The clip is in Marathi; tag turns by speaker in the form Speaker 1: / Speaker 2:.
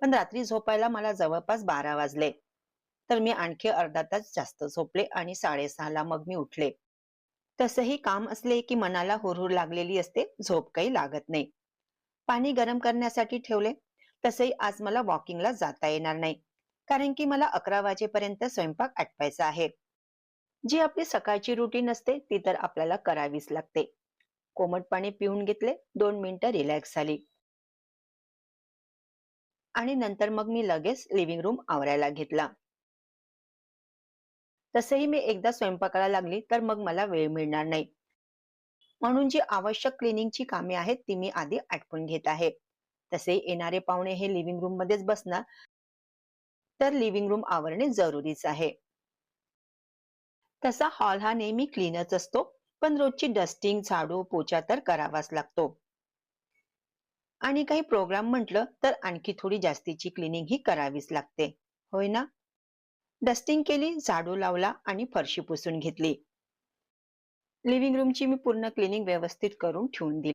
Speaker 1: पण रात्री झोपायला मला जवळपास बारा वाजले. तर मी आणखी अर्धा तास जास्त झोपले आणि साडेसहाला मग मी उठले. तसंही काम असले की मनाला हुरहुर लागलेली असते झोप काही लागत नाही. पाणी गरम करण्यासाठी ठेवले. तसंही आज मला वॉकिंगला जाता येणार नाही. कारण की मला अकरा वाजेपर्यंत स्वयंपाक आटवायचा आहे. जी आपली सकाळची रुटीन असते ती तर आपल्याला करावीच लागते. कोमट पाणी पिऊन घेतले दोन मिनिटं रिलॅक्स झाली. आणि नंतर मग मी लगेच लिव्हिंग रूम आवरायला घेतला. तसेही मी एकदा स्वयंपाकाला लागली तर मग मला वेळ मिळणार नाही. म्हणून जी आवश्यक क्लिनिंगची कामे आहेत ती मी आधी आटपून घेत आहे. तसे येणारे पाहुणे हे लिव्हिंग रूम मध्येच बसणार तर लिव्हिंग रूम आवरणे जरुरीच आहे. तसा हॉल हा नेहमी क्लीनच असतो पण रोजची डस्टिंग झाडू पोचा तर करावाच लागतो. आणि काही प्रोग्राम म्हटलं तर आणखी थोडी जास्तीची क्लिनिंग ही करावीच लागते. होय ना? डस्टिंग केली झाडू लावला आणि फरशी पुसून घेतली. लिव्हिंग रूमची मी पूर्ण क्लिनिंग व्यवस्थित करून ठेवून दिली.